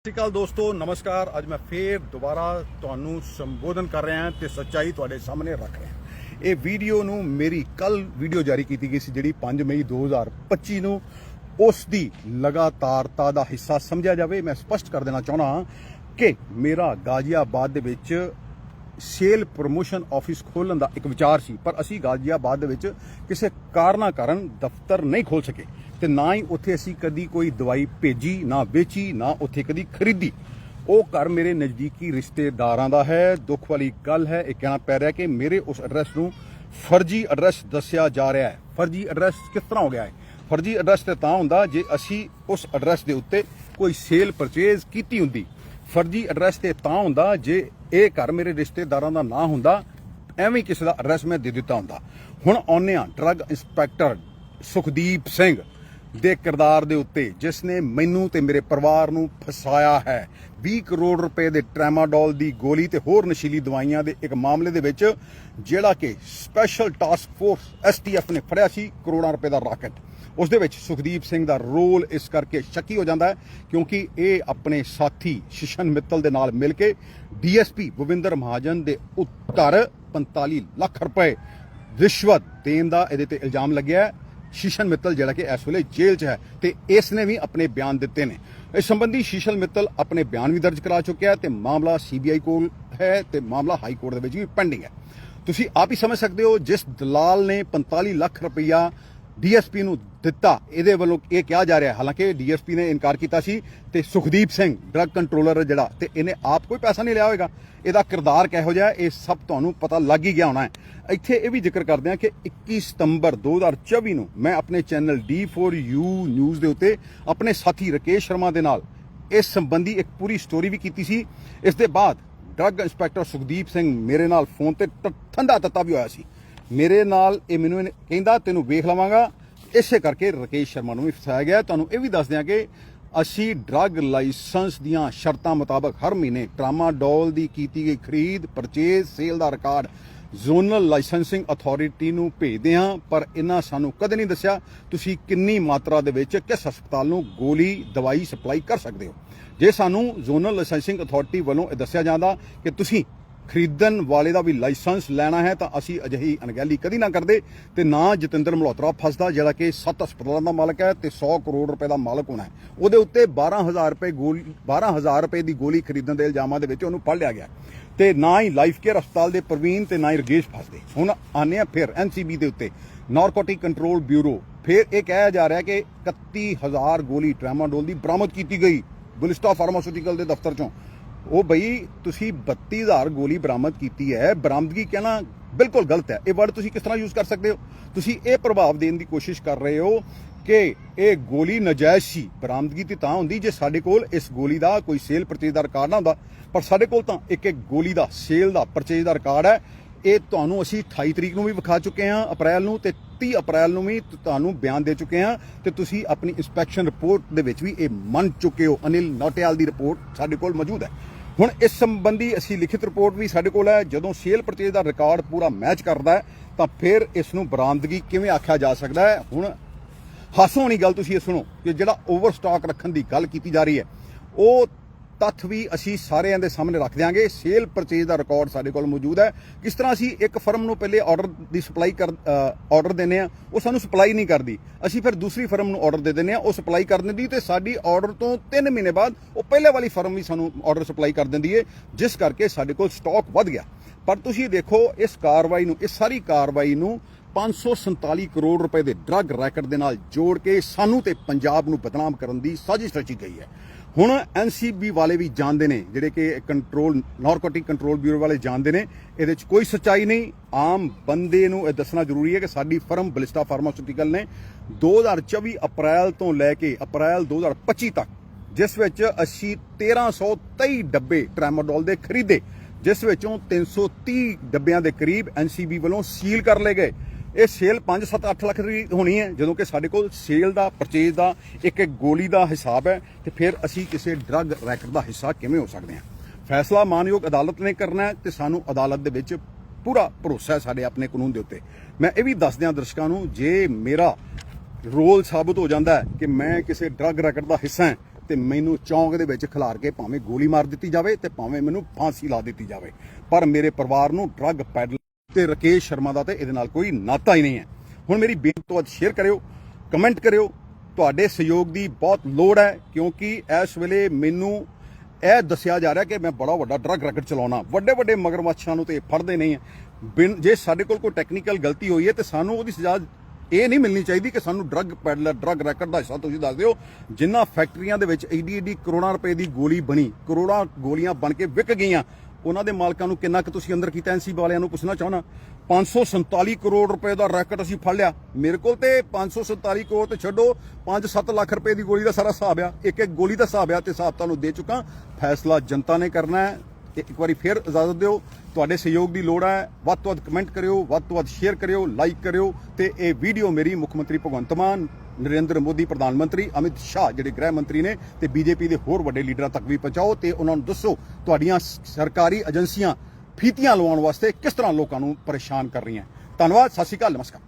ਸਤਿ ਸ਼੍ਰੀ ਅਕਾਲ ਦੋਸਤੋ, ਨਮਸਕਾਰ। ਅੱਜ ਮੈਂ ਫੇਰ ਦੁਬਾਰਾ ਤੁਹਾਨੂੰ ਸੰਬੋਧਨ ਕਰ ਰਿਹਾ ਹਾਂ ਤੇ ਸੱਚਾਈ ਤੁਹਾਡੇ ਸਾਹਮਣੇ ਰੱਖ ਰਿਹਾ ਇਹ ਵੀਡੀਓ ਨੂੰ ਮੇਰੀ ਕੱਲ ਵੀਡੀਓ ਜਾਰੀ ਕੀਤੀ ਗਈ ਸੀ, ਜਿਹੜੀ 5 ਮਈ 2025 ਨੂੰ ਉਸ ਦੀ ਲਗਾਤਾਰਤਾ ਦਾ ਹਿੱਸਾ ਸਮਝਿਆ ਜਾਵੇ। ਮੈਂ ਸਪਸ਼ਟ ਕਰ ਦੇਣਾ ਚਾਹਣਾ ਕਿ ਮੇਰਾ ਗਾਜ਼ੀਆਬਾਦ ਦੇ ਵਿੱਚ ਸੇਲ ਪ੍ਰੋਮੋਸ਼ਨ ਆਫਿਸ ਖੋਲਣ ਦਾ ਇੱਕ ਵਿਚਾਰ ਸੀ, ਪਰ ਅਸੀਂ ਗਾਜ਼ੀਆਬਾਦ ਦੇ ਵਿੱਚ ਕਿਸੇ ਕਾਰਨਾਂ ਕਾਰਨ ਦਫ਼ਤਰ ਨਹੀਂ ਖੋਲ ਸਕੇ। ਤੇ ਨਾ ਹੀ ਉੱਥੇ ਅਸੀਂ ਕਦੀ ਕੋਈ ਦਵਾਈ ਭੇਜੀ, ਨਾ ਵੇਚੀ, ਨਾ ਉੱਥੇ ਕਦੀ ਖਰੀਦੀ। ਉਹ ਘਰ ਮੇਰੇ ਨਜ਼ਦੀਕੀ ਰਿਸ਼ਤੇਦਾਰਾਂ ਦਾ ਹੈ। ਦੁੱਖ ਵਾਲੀ ਗੱਲ ਹੈ, ਇਹ ਕਹਿਣਾ ਪੈ ਰਿਹਾ ਕਿ ਮੇਰੇ ਉਸ ਐਡਰੈਸ ਨੂੰ ਫਰਜ਼ੀ ਐਡਰੈਸ ਦੱਸਿਆ ਜਾ ਰਿਹਾ ਹੈ। ਫਰਜ਼ੀ ਐਡਰੈਸ ਕਿਸ ਤਰ੍ਹਾਂ ਹੋ ਗਿਆ ਹੈ? ਫਰਜ਼ੀ ਐਡਰੈਸ ਤੇ ਤਾਂ ਹੁੰਦਾ ਜੇ ਅਸੀਂ ਉਸ ਐਡਰੈਸ ਦੇ ਉੱਤੇ ਕੋਈ ਸੇਲ ਪਰਚੇਜ਼ ਕੀਤੀ ਹੁੰਦੀ। ਫਰਜ਼ੀ ਐਡਰੈਸ ਤੇ ਤਾਂ ਹੁੰਦਾ ਜੇ ਇਹ ਘਰ ਮੇਰੇ ਰਿਸ਼ਤੇਦਾਰਾਂ ਦਾ ਨਾ ਹੁੰਦਾ, ਐਵੇਂ ਕਿਸੇ ਦਾ ਐਡਰੈਸ ਮੈਂ ਦੇ ਦਿੱਤਾ ਹੁੰਦਾ। ਹੁਣ ਆਉਂਦੇ ਹਾਂ ਡਰੱਗ ਇੰਸਪੈਕਟਰ ਸੁਖਦੀਪ ਸਿੰਘ। ਦੇ ਕਿਰਦਾਰ ਦੇ ਉੱਤੇ ਜਿਸ ਨੇ ਮੈਨੂੰ ਤੇ ਮੇਰੇ ਪਰਿਵਾਰ ਨੂੰ ਫਸਾਇਆ ਹੈ। 20 ਕਰੋੜ ਰੁਪਏ ਦੇ ਟ੍ਰੈਮਾਡੋਲ ਦੀ ਗੋਲੀ ਤੇ ਹੋਰ ਨਸ਼ੀਲੀ ਦਵਾਈਆਂ ਦੇ ਇੱਕ ਮਾਮਲੇ ਦੇ ਵਿੱਚ ਜਿਹੜਾ ਕਿ ਸਪੈਸ਼ਲ ਟਾਸਕ ਫੋਰਸ ਐਸਟੀਐਫ ਨੇ ਫੜਿਆ ਸੀ ਕਰੋੜਾਂ ਰੁਪਏ ਦਾ ਰਾਕਟ। ਉਸ ਦੇ ਵਿੱਚ ਸੁਖਦੀਪ ਸਿੰਘ ਦਾ ਰੋਲ ਇਸ ਕਰਕੇ ਸ਼ੱਕੀ ਹੋ ਜਾਂਦਾ ਹੈ ਕਿਉਂਕਿ ਇਹ ਆਪਣੇ ਸਾਥੀ ਸ਼ਿਸ਼ਨ ਮਿੱਤਲ ਦੇ ਨਾਲ ਮਿਲ ਕੇ ਡੀਐਸਪੀ ਗੋਵਿੰਦਰ ਮਹਾਜਨ ਦੇ ਉੱਤਰ 45 ਲੱਖ ਰੁਪਏ ਰਿਸ਼ਵਤ ਦੇਣ ਦਾ ਇਹਦੇ ਤੇ ਇਲਜ਼ਾਮ ਲੱਗਿਆ ਸ਼ੀਸ਼ਨ ਮਿੱਤਲ ਜਿਹੜਾ ਕਿ ਇਸ ਵੇਲੇ ਜੇਲ੍ਹ 'ਚ ਹੈ ਤੇ ਇਸ ਨੇ ਵੀ ਆਪਣੇ ਬਿਆਨ ਦਿੱਤੇ ਨੇ। ਇਸ ਸੰਬੰਧੀ ਸ਼ੀਸ਼ਲ ਮਿੱਤਲ ਆਪਣੇ ਬਿਆਨ ਵੀ ਦਰਜ ਕਰਾ ਚੁੱਕਿਆ ਤੇ ਮਾਮਲਾ ਸੀਬੀਆਈ ਕੋਲ ਹੈ ਤੇ ਮਾਮਲਾ ਹਾਈ ਕੋਰਟ ਦੇ ਵਿੱਚ ਵੀ ਪੈਂਡਿੰਗ ਹੈ। ਤੁਸੀਂ ਆਪ ਹੀ ਸਮਝ ਸਕਦੇ ਹੋ, ਜਿਸ ਦਲਾਲ ਨੇ 45 ਲੱਖ ਰੁਪਈਆ ਡੀਐਸਪੀ ਨੂੰ ਦਿੱਤਾ। ਇਹਦੇ ਵੱਲੋਂ ਇਹ ਕਿਹਾ ਜਾ ਰਿਹਾ ਹੈ, ਹਾਲਾਂਕਿ ਡੀਐਸਪੀ ਨੇ ਇਨਕਾਰ ਕੀਤਾ ਸੀ ਤੇ ਸੁਖਦੀਪ ਸਿੰਘ ਡਰੱਗ ਕੰਟਰੋਲਰ ਜਿਹੜਾ ਤੇ ਇਹਨੇ ਆਪ ਕੋਈ ਪੈਸਾ ਨਹੀਂ ਲਿਆ ਹੋਵੇਗਾ ਇਹਦਾ ਕਿਰਦਾਰ ਕਿਹੋ ਜਿਹਾ ਇਹ ਸਭ ਤੁਹਾਨੂੰ ਪਤਾ ਲੱਗ ਹੀ ਗਿਆ ਹੋਣਾ ਹੈ। ਇੱਥੇ ਇਹ ਵੀ ਜ਼ਿਕਰ ਕਰਦੇ ਹਾਂ ਕਿ 21 ਸਤੰਬਰ 2024 ਨੂੰ ਮੈਂ ਆਪਣੇ ਚੈਨਲ D4U ਨਿਊਜ਼ ਦੇ ਉੱਤੇ ਆਪਣੇ ਸਾਥੀ ਰਕੇਸ਼ ਸ਼ਰਮਾ ਦੇ ਨਾਲ ਇਸ ਸੰਬੰਧੀ ਇੱਕ ਪੂਰੀ ਸਟੋਰੀ ਵੀ ਕੀਤੀ ਸੀ। ਇਸ ਦੇ ਬਾਅਦ ਡਰੱਗ ਇੰਸਪੈਕਟਰ ਸੁਖਦੀਪ ਸਿੰਘ ਮੇਰੇ ਨਾਲ ਫੋਨ ਤੇ ਟ- ਠੰਡਾ ਤੱਤਾ ਵੀ ਹੋਇਆ ਸੀ। ਮੇਰੇ ਨਾਲ ਇਹ ਮੈਨੂੰ ਇਹਨੇ ਕਹਿੰਦਾ, ਤੈਨੂੰ ਵੇਖ ਲਵਾਂਗਾ। ਇਸੇ ਕਰਕੇ ਰਕੇਸ਼ ਸ਼ਰਮਾ ਨੂੰ ਵੀ ਫਸਾਇਆ ਗਿਆ। ਤੁਹਾਨੂੰ ਇਹ ਵੀ ਦੱਸ ਦਿਆਂ ਕਿ ਅਸੀਂ ਡਰੱਗ ਲਾਇਸੈਂਸ ਦੀਆਂ ਸ਼ਰਤਾਂ ਮੁਤਾਬਕ ਹਰ ਮਹੀਨੇ ਟਰਾਮਾਡੋਲ ਦੀ ਕੀਤੀ ਗਈ ਖਰੀਦ, ਪਰਚੇਜ਼, ਸੇਲ ਦਾ ਰਿਕਾਰਡ, ਜ਼ੋਨਲ ਲਾਇਸੈਂਸਿੰਗ ਅਥਾਰਟੀ ਨੂੰ ਭੇਜਦੇ ਹਾਂ, ਪਰ ਇਹਨਾਂ ਸਾਨੂੰ ਕਦੇ ਨਹੀਂ ਦੱਸਿਆ ਤੁਸੀਂ ਕਿੰਨੀ ਮਾਤਰਾ ਦੇ ਵਿੱਚ ਕਿਸ ਹਸਪਤਾਲ ਨੂੰ ਗੋਲੀ, ਦਵਾਈ ਸਪਲਾਈ ਕਰ ਸਕਦੇ ਹੋ। ਜੇ ਸਾਨੂੰ ਜ਼ੋਨਲ ਲਾਇਸੈਂਸਿੰਗ ਅਥਾਰਟੀ ਵੱਲੋਂ ਇਹ ਦੱਸਿਆ ਜਾਂਦਾ ਕਿ ਤੁਸੀਂ ਖਰੀਦਣ ਵਾਲੇ ਦਾ ਵੀ ਲਾਇਸੈਂਸ ਲੈਣਾ ਹੈ, ਤਾਂ ਅਸੀਂ ਅਜਿਹੀ ਅਣਗਹਿਲੀ ਕਦੀ ਨਾ ਕਰਦੇ। ਤੇ ਨਾ ਜਤਿੰਦਰ ਮਲਹੋਤਰਾ ਫਸਦਾ, ਜਿਹੜਾ ਕਿ 7 ਹਸਪਤਾਲਾਂ ਦਾ ਮਾਲਕ ਹੈ ਤੇ 100 ਕਰੋੜ ਰੁਪਏ ਦਾ ਮਾਲਕ ਹੋਣਾ ਹੈ। ਉਹਦੇ ਉੱਤੇ 12000 ਰੁਪਏ ਗੋਲੀ 12000 ਰੁਪਏ ਦੀ ਗੋਲੀ ਖਰੀਦਣ ਦੇ ਇਲਜ਼ਾਮਾਂ ਦੇ ਵਿੱਚ ਉਹਨੂੰ ਫੜ ਲਿਆ ਗਿਆ। ਤੇ ਨਾ ਹੀ ਲਾਈਫ ਕੇਅਰ ਹਸਪਤਾਲ ਦੇ ਪ੍ਰਵੀਨ ਤੇ ਨਾ ਹੀ ਰਗੇਸ਼ ਫਸਦੇ। ਹੁਣ ਆਨੇ ਆ ਫਿਰ ਐਨਸੀਬੀ ਦੇ ਉੱਤੇ। Narcotic control bureau. ਫਿਰ ਇਹ ਕਿਹਾ ਜਾ ਰਿਹਾ ਕਿ 31000 ਗੋਲੀ ਟ੍ਰਾਮਾਡੋਲ ਦੀ ਬਰਾਮਦ ਕੀਤੀ ਗਈ ਗੁਲਿਸਟਾ ਫਾਰਮਾਸਿਊਟੀਕਲ ਦੇ ਦਫ਼ਤਰ ਚੋਂ। ਉਹ ਬਈ ਤੁਸੀਂ 32000 ਗੋਲੀ ਬਰਾਮਦ ਕੀਤੀ ਹੈ। ਬਰਾਮਦਗੀ ਕਹਿਣਾ ਬਿਲਕੁਲ ਗਲਤ ਹੈ। ਇਹ ਵਰਡ ਤੁਸੀਂ ਕਿਸ ਤਰ੍ਹਾਂ ਯੂਜ਼ ਕਰ ਸਕਦੇ ਹੋ? ਤੁਸੀਂ ਇਹ ਪ੍ਰਭਾਵ ਦੇਣ ਦੀ ਕੋਸ਼ਿਸ਼ ਕਰ ਰਹੇ ਹੋ ਕਿ ਇਹ ਗੋਲੀ ਨਜਾਇਜ਼ ਸੀ। ਬਰਾਮਦਗੀ ਤੇ ਤਾਂ ਹੁੰਦੀ ਜੇ ਸਾਡੇ ਕੋਲ ਇਸ ਗੋਲੀ ਦਾ ਕੋਈ ਸੇਲ ਪਰਚੇਜ਼ ਦਾ ਰਿਕਾਰਡ ਨਾ ਹੁੰਦਾ। ਪਰ ਸਾਡੇ ਕੋਲ ਤਾਂ ਇੱਕ ਇੱਕ ਗੋਲੀ ਦਾ ਸੇਲ ਦਾ ਪਰਚੇਜ਼ ਦਾ ਰਿਕਾਰਡ ਹੈ। ਇਹ ਤੁਹਾਨੂੰ ਅਸੀਂ 28 ਤਰੀਕ ਨੂੰ ਵੀ ਵਿਖਾ ਚੁੱਕੇ ਹਾਂ, ਅਪ੍ਰੈਲ ਨੂੰ ਤੇ 30 ਅਪ੍ਰੈਲ ਨੂੰ ਵੀ ਤੁਹਾਨੂੰ ਬਿਆਨ ਦੇ ਚੁੱਕੇ ਹਾਂ ਤੇ ਤੁਸੀਂ ਆਪਣੀ ਇਨਸਪੈਕਸ਼ਨ ਰਿਪੋਰਟ ਦੇ ਵਿੱਚ ਵੀ ਇਹ ਮੰਨ ਚੁੱਕੇ ਹੋ। ਅਨਿਲ ਨੋਟਿਆਲ ਦੀ ਰਿਪੋਰਟ ਸਾਡੇ ਕੋਲ ਮੌਜੂਦ ਹੈ। ਹੁਣ ਇਸ ਸੰਬੰਧੀ ਅਸੀਂ ਲਿਖਿਤ ਰਿਪੋਰਟ ਵੀ ਸਾਡੇ ਕੋਲ ਹੈ। ਜਦੋਂ ਸੇਲ ਪਰਚੇਜ਼ ਦਾ ਰਿਕਾਰਡ ਪੂਰਾ ਮੈਚ ਕਰਦਾ ਹੈ, ਤਾਂ ਫਿਰ ਇਸ ਨੂੰ ਬਰਾਮਦਗੀ ਕਿਵੇਂ ਆਖਿਆ ਜਾ ਸਕਦਾ ਹੈ? ਹੁਣ ਹਾਸੋਂ ਵਾਲੀ ਗੱਲ ਤੁਸੀਂ ਇਹ ਸੁਣੋ ਕਿ ਜਿਹੜਾ ਓਵਰ ਸਟਾਕ ਰੱਖਣ ਦੀ ਗੱਲ ਕੀਤੀ ਜਾ ਰਹੀ ਹੈ, ਉਹ ਤੱਥ ਵੀ ਅਸੀਂ ਸਾਰਿਆਂ ਦੇ ਸਾਹਮਣੇ ਰੱਖ ਦਿਆਂਗੇ। ਸੇਲ ਪਰਚੇਜ਼ ਦਾ ਰਿਕਾਰਡ ਸਾਡੇ ਕੋਲ ਮੌਜੂਦ ਹੈ। ਕਿਸ ਤਰ੍ਹਾਂ ਅਸੀਂ ਇੱਕ ਫਰਮ ਨੂੰ ਪਹਿਲੇ ਆਰਡਰ ਦੀ ਸਪਲਾਈ ਕਰ ਆਰਡਰ ਦਿੰਨੇ ਆ ਉਹ ਸਾਨੂੰ ਸਪਲਾਈ ਨਹੀਂ ਕਰਦੀ। ਅਸੀਂ ਫਿਰ ਦੂਸਰੀ ਫਰਮ ਨੂੰ ਆਰਡਰ ਦੇ ਦਿੰਨੇ ਆ ਉਹ ਸਪਲਾਈ ਕਰ ਦਿੰਦੀ ਤੇ ਸਾਡੀ ਆਰਡਰ ਤੋਂ 3 ਮਹੀਨੇ ਬਾਅਦ ਉਹ ਪਹਿਲੇ ਵਾਲੀ ਫਰਮ ਵੀ ਸਾਨੂੰ ਆਰਡਰ ਸਪਲਾਈ ਕਰ ਦਿੰਦੀ ਹੈ ਜਿਸ ਕਰਕੇ ਸਾਡੇ ਕੋਲ ਸਟਾਕ ਵੱਧ ਗਿਆ। ਪਰ ਤੁਸੀਂ ਦੇਖੋ, ਇਸ ਕਾਰਵਾਈ ਨੂੰ ਇਸ ਸਾਰੀ ਕਾਰਵਾਈ ਨੂੰ 547 ਕਰੋੜ ਰੁਪਏ ਦੇ ਡਰੱਗ ਰੈਕਟ ਦੇ ਨਾਲ ਜੋੜ ਕੇ ਸਾਨੂੰ ਤੇ ਪੰਜਾਬ ਨੂੰ ਬਦਨਾਮ ਕਰਨ ਦੀ ਸਾਜ਼ਿਸ਼ ਰਚੀ ਗਈ ਹੈ। ਹੁਣ ਐਨਸੀਬੀ ਵਾਲੇ ਵੀ ਜਾਣਦੇ ਨੇ, ਜਿਹੜੇ ਕਿ ਕੰਟਰੋਲ, ਨਾਰਕੋਟਿਕ ਕੰਟਰੋਲ ਬਿਊਰੋ ਵਾਲੇ ਜਾਣਦੇ ਨੇ, ਇਹਦੇ 'ਚ ਕੋਈ ਸੱਚਾਈ ਨਹੀਂ। ਆਮ ਬੰਦੇ ਨੂੰ ਇਹ ਦੱਸਣਾ ਜ਼ਰੂਰੀ ਹੈ ਕਿ ਸਾਡੀ ਫਰਮ ਬਲਿਸਟਾ ਫਾਰਮਾਸਿਊਟੀਕਲ ਨੇ 2024 ਅਪ੍ਰੈਲ ਤੋਂ ਲੈ ਕੇ ਅਪ੍ਰੈਲ 2025 ਤੱਕ, ਜਿਸ ਵਿੱਚ ਅਸੀਂ 1323 ਡੱਬੇ ਟ੍ਰੈਮਾਡੋਲ ਦੇ ਖਰੀਦੇ, ਜਿਸ ਵਿੱਚੋਂ 330 ਡੱਬਿਆਂ ਦੇ ਕਰੀਬ ਐਨਸੀਬੀ ਵੱਲੋਂ ਸੀਲ ਕਰ ਲਏ ਗਏ। ਇਹ ਸੇਲ 5 7 8 ਲੱਖ ਦੀ ਹੋਣੀ ਹੈ। ਜਦੋਂ ਕਿ ਸਾਡੇ ਕੋਲ ਸੇਲ ਦਾ ਪਰਚੇਜ਼ ਦਾ, ਇੱਕ ਇੱਕ ਗੋਲੀ ਦਾ ਹਿਸਾਬ ਹੈ, ਤੇ ਫਿਰ ਅਸੀਂ ਕਿਸੇ ਡਰੱਗ ਰੈਕਟ ਦਾ ਹਿੱਸਾ ਕਿਵੇਂ ਹੋ ਸਕਦੇ ਹਾਂ। ਫੈਸਲਾ ਮਾਨਯੋਗ ਅਦਾਲਤ ਨੇ ਕਰਨਾ ਹੈ, ਤੇ ਸਾਨੂੰ ਅਦਾਲਤ ਦੇ ਵਿੱਚ ਪੂਰਾ ਭਰੋਸਾ ਹੈ ਸਾਡੇ ਆਪਣੇ ਕਾਨੂੰਨ ਦੇ ਉੱਤੇ। ਮੈਂ ਇਹ ਵੀ ਦੱਸ ਦਿਆਂ ਦਰਸ਼ਕਾਂ ਨੂੰ, ਜੇ ਮੇਰਾ ਰੋਲ ਸਾਬਤ ਹੋ ਜਾਂਦਾ ਹੈ ਕਿ ਮੈਂ ਕਿਸੇ ਡਰੱਗ ਰੈਕਟ ਦਾ ਹਿੱਸਾ ਹਾਂ, ਤੇ ਮੈਨੂੰ ਚੌਂਕ ਦੇ ਵਿੱਚ ਖਿਲਾਰ ਕੇ ਭਾਵੇਂ ਗੋਲੀ ਮਾਰ ਦਿੱਤੀ ਜਾਵੇ ਤੇ ਭਾਵੇਂ ਮੈਨੂੰ ਫਾਂਸੀ ਲਾ ਦਿੱਤੀ ਜਾਵੇ, ਪਰ ਮੇਰੇ ਪਰਿਵਾਰ ਨੂੰ ਡਰੱਗ ਪੈਡਲ ਤੇ ਰਕੇਸ਼ ਸ਼ਰਮਾ ਦਾ ਤੇ ਇਹਦੇ ਨਾਲ ਕੋਈ ਨਾਤਾ ਹੀ ਨਹੀਂ ਹੈ। ਹੁਣ ਮੇਰੀ ਬੇਨਤੀ ਤੋਂ ਅੱਜ ਸ਼ੇਅਰ ਕਰਿਓ, ਕਮੈਂਟ ਕਰਿਓ। ਤੁਹਾਡੇ ਸਹਿਯੋਗ ਦੀ ਬਹੁਤ ਲੋੜ ਹੈ, ਕਿਉਂਕਿ ਇਸ ਵੇਲੇ ਮੈਨੂੰ ਇਹ ਦੱਸਿਆ ਜਾ ਰਿਹਾ ਕਿ ਮੈਂ ਬੜਾ ਵੱਡਾ ਡਰੱਗ ਰੈਕਟ ਚਲਾਉਣਾ। ਵੱਡੇ ਵੱਡੇ ਮਗਰਮੱਛਾਂ ਨੂੰ ਤੇ ਇਹ ਫੜਦੇ ਨਹੀਂ ਹੈ। ਬਿਨ- ਜੇ ਸਾਡੇ ਕੋਲ ਕੋਈ ਟੈਕਨੀਕਲ ਗਲਤੀ ਹੋਈ ਹੈ ਤੇ ਸਾਨੂੰ ਉਹਦੀ ਸਜ਼ਾ ਇਹ ਨਹੀਂ ਮਿਲਣੀ ਚਾਹੀਦੀ ਕਿ ਸਾਨੂੰ ਡਰੱਗ ਪੈਡਲਰ ਡਰੱਗ ਰੈਕਟ ਦਾ ਹਿੱਸਾ ਤੁਸੀਂ ਦੱਸ ਦਿਓ। ਜਿਨ੍ਹਾਂ ਫੈਕਟਰੀਆਂ ਦੇ ਵਿੱਚ ਏਡੀ ਏਡੀ ਕਰੋੜਾਂ ਰੁਪਏ ਦੀ ਗੋਲੀ ਬਣੀ, ਕਰੋੜਾਂ ਗੋਲੀਆਂ ਬਣ ਕੇ ਵਿਕ ਗਈਆਂ ਉਹਨਾਂ ਦੇ ਮਾਲਕਾਂ ਨੂੰ ਕਿੰਨਾ ਕੁ ਤੁਸੀਂ ਅੰਦਰ ਕੀਤਾ ਐਨਸੀ ਵਾਲਿਆਂ ਨੂੰ ਪੁੱਛਣਾ ਚਾਹਣਾ 547 ਕਰੋੜ ਰੁਪਏ ਦਾ ਰੈਕਟ ਅਸੀਂ ਫੜ ਲਿਆ। ਮੇਰੇ ਕੋਲ ਤੇ 547 ਕਰੋੜ ਤੇ ਛੱਡੋ 5-7 ਲੱਖ ਰੁਪਏ ਦੀ ਗੋਲੀ ਦਾ ਸਾਰਾ ਹਿਸਾਬ ਆ। ਇੱਕ ਇੱਕ ਗੋਲੀ ਦਾ ਹਿਸਾਬ ਆ ਤੇ ਹਿਸਾਬ ਤੁਹਾਨੂੰ ਦੇ ਚੁੱਕਾ। ਫੈਸਲਾ ਜਨਤਾ ਨੇ ਕਰਨਾ ਹੈ ਤੇ ਇੱਕ ਵਾਰੀ ਫੇਰ ਇਜਾਜ਼ਤ ਦਿਓ। ਤੁਹਾਡੇ ਸਹਿਯੋਗ ਦੀ ਲੋੜ ਹੈ। ਵੱਧ ਤੋਂ ਵੱਧ ਕਮੈਂਟ ਕਰਿਓ, ਵੱਧ ਤੋਂ ਵੱਧ ਸ਼ੇਅਰ ਕਰਿਓ, ਲਾਈਕ ਕਰਿਓ ਤੇ ਇਹ ਵੀਡੀਓ ਮੇਰੀ ਮੁੱਖ ਮੰਤਰੀ ਭਗਵੰਤ ਮਾਨ ਨਰਿੰਦਰ ਮੋਦੀ, ਪ੍ਰਧਾਨ ਮੰਤਰੀ ਅਮਿਤ ਸ਼ਾਹ, ਜਿਹੜੇ ਗ੍ਰਹਿ ਮੰਤਰੀ ਨੇ ਤੇ ਬੀਜੇਪੀ ਦੇ ਹੋਰ ਵੱਡੇ ਲੀਡਰਾਂ ਤੱਕ ਵੀ ਪਹੁੰਚਾਓ ਤੇ ਉਹਨਾਂ ਨੂੰ ਦੱਸੋ ਤੁਹਾਡੀਆਂ ਸਰਕਾਰੀ ਏਜੰਸੀਆਂ ਫੀਤੀਆਂ ਲਵਾਉਣ ਵਾਸਤੇ ਕਿਸ ਤਰ੍ਹਾਂ ਲੋਕਾਂ ਨੂੰ ਪਰੇਸ਼ਾਨ ਕਰ ਰਹੀਆਂ। ਧੰਨਵਾਦ, ਸਤਿ ਸ਼੍ਰੀ ਅਕਾਲ, ਨਮਸਕਾਰ।